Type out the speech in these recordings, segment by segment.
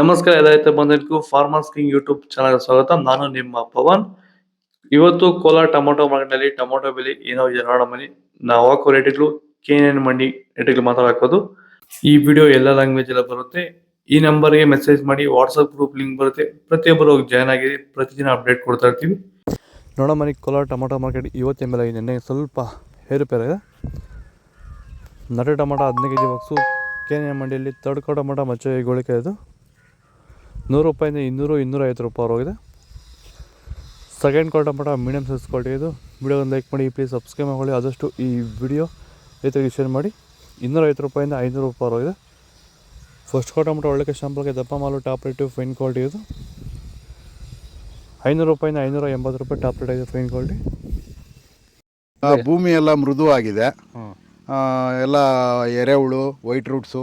ನಮಸ್ಕಾರ ಎಲ್ಲ ರೈತ ಫಾರ್ಮರ್ಸ್ ಕಿಂಗ್ ಯೂಟ್ಯೂಬ್ ಚಾನಲ್ ಸ್ವಾಗತ. ನಾನು ನಿಮ್ಮ ಪವನ್. ಇವತ್ತು ಕೋಲಾರ ಟೊಮೊಟೊ ಮಾರ್ಕೆಟ್ನಲ್ಲಿ ಟೊಮೊಟೊ ಬೆಲೆ ಏನೋ ಇದೆ ನೋಡೋ ಮನಿ ನಾವು ಹಾಕೋ ರೇಟ್ಗಳು ಕೆ ಎನ್ ಮಂಡಿ ರೇಟ್ಗಳು ಮಾತಾಡೋದು ಈ ವಿಡಿಯೋ ಎಲ್ಲ ಲ್ಯಾಂಗ್ವೇಜ್ ಎಲ್ಲ ಬರುತ್ತೆ. ಈ ನಂಬರ್ಗೆ ಮೆಸೇಜ್ ಮಾಡಿ ವಾಟ್ಸಪ್ ಗ್ರೂಪ್ ಲಿಂಕ್ ಬರುತ್ತೆ. ಪ್ರತಿಯೊಬ್ಬರು ಹೋಗಿ ಜಾಯ್ನ್ ಆಗಿ ಪ್ರತಿದಿನ ಅಪ್ಡೇಟ್ ಕೊಡ್ತಾ ಇರ್ತೀವಿ. ನೋಡೋ ಮನಿ ಕೋಲಾರ ಟೊಮೊಟೊ ಮಾರ್ಕೆಟ್ ಇವತ್ತಿನ ಬೆಲೆ ನಿನ್ನೆ ಸ್ವಲ್ಪ ಏರುಪೇರಾಗಿದೆ ನಟ ಟೊಮೊಟೊ ಹದಿನೈದು ಕೆ ಜಿ ಬಾಕ್ಸು ಕೆ ಮಂಡಿಯಲ್ಲಿ ತಡ್ಕೊ ಟೊಮೊಟೊ ಮಚ್ಚೆ ಗೋಳಿಕೆ ಇದು ನೂರು ರೂಪಾಯಿಂದ ಇನ್ನೂರು ಇನ್ನೂರೈವತ್ತು ರೂಪಾಯಿ ಹೋಗಿದೆ. ಸೆಕೆಂಡ್ ಕ್ವಾಲ್ಟ ಮಟ್ಟ ಮೀಡಿಯಮ್ ಸೈಜ್ ಕ್ವಾಲ್ಟಿ ಇದು. ವಿಡಿಯೋ ಒಂದು ಲೈಕ್ ಮಾಡಿ ಪ್ಲೀಸ್ ಸಬ್ಸ್ಕ್ರೈಬ್ ಮಾಡಿ ಆದಷ್ಟು ಈ ವಿಡಿಯೋ ರೈತರಿಗೆ ಶೇರ್ ಮಾಡಿ. ಇನ್ನೂರೈವತ್ತು ರೂಪಾಯಿಂದ ಐನೂರು ರೂಪಾಯಿ ಹೋಗಿದೆ. ಫಸ್ಟ್ ಕ್ವಾರ್ಟರ್ ಮಟ್ಟ ಒಳ್ಳೆ ಶಾಂಪಲ್ಗೆ ದಪ್ಪ ಮಾಲು ಟಾಪ್ ರೇಟು ಫೈನ್ ಕ್ವಾಲಿಟಿ ಇದು. ಐನೂರು ರೂಪಾಯಿಂದ ಐನೂರ ಎಂಬತ್ತು ರೂಪಾಯಿ ಟಾಪ್ ರೇಟ್ ಇದೆ ಫೈನ್ ಕ್ವಾಲಿಟಿ ಆ, ಭೂಮಿ ಎಲ್ಲ ಮೃದುವಾಗಿದೆ. ಎಲ್ಲ ಎರೆಹುಳು ವೈಟ್ ರೂಟ್ಸು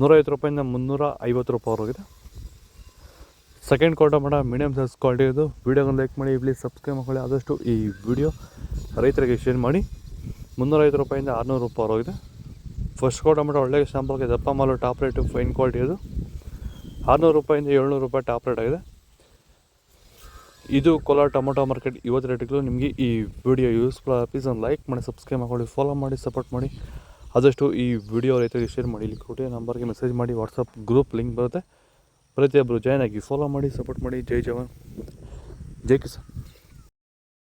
ನೂರೈವತ್ತು ರೂಪಾಯಿಂದ ಮುನ್ನೂರ ಐವತ್ತು ರೂಪಾಯಿವರೆಗಿದೆ ಸೆಕೆಂಡ್ ಕ್ವಾರ್ಟರ್ ಮಾಡ ಮೀಡಿಯಮ್ ಸೈಜ್ ಕ್ವಾಲಿಟಿ ಇದು ವೀಡಿಯೋಗೊಂದು ಲೈಕ್ ಮಾಡಿ ಪ್ಲೀಸ್ ಸಬ್ಸ್ಕ್ರೈಬ್ ಮಾಡ್ಕೊಳ್ಳಿ. ಆದಷ್ಟು ಈ ವಿಡಿಯೋ ರೈತರಿಗೆ ಶೇರ್ ಮಾಡಿ. ಮುನ್ನೂರೈವತ್ತು ರೂಪಾಯಿಂದ ಆರುನೂರು ರೂಪಾಯಿ ಹೋಗಿದೆ ಫಸ್ಟ್ ಕ್ವಾರ್ಟರ್ ಮಾಡ ಒಳ್ಳೆ ಶಾಂಪಲ್ಗೆ ದಪ್ಪ ಮಾಲು ಟಾಪ್ ರೇಟು ಫೈನ್ ಕ್ವಾಲಿಟಿ ಇದು ಆರುನೂರು ರೂಪಾಯಿಂದ ಏಳ್ನೂರು ರೂಪಾಯಿ ಟಾಪ್ ರೇಟ್ ಆಗಿದೆ. ಇದು ಕೋಲಾರ ಟೊಮೊಟೊ ಮಾರ್ಕೆಟ್. ಇವತ್ತು ರೇಟ್ಗಳು ನಿಮಗೆ ಈ ವಿಡಿಯೋ ಯೂಸ್ಫುಲ್ ಪ್ಲೀಸ್ ಒಂದು ಲೈಕ್ ಮಾಡಿ ಸಬ್ಸ್ಕ್ರೈಬ್ ಮಾಡ್ಕೊಳ್ಳಿ ಫಾಲೋ ಮಾಡಿ ಸಪೋರ್ಟ್ ಮಾಡಿ. ಆದಷ್ಟು ಈ ವಿಡಿಯೋ ರೈತರಿಗೆ ಶೇರ್ ಮಾಡಿ ಇಲ್ಲಿ ಕೊಟ್ಟೆ, ನಂಬರ್ಗೆ ಮೆಸೇಜ್ ಮಾಡಿ ವಾಟ್ಸಪ್ ಗ್ರೂಪ್ ಲಿಂಕ್ ಬರುತ್ತೆ. ಪ್ರತಿಯೊಬ್ಬರು ಜಾಯ್ನ್ ಆಗಿ ಫಾಲೋ ಮಾಡಿ ಸಪೋರ್ಟ್ ಮಾಡಿ. ಜೈ ಜವಾನ್. ಜೈ ಕಿಸಾನ್.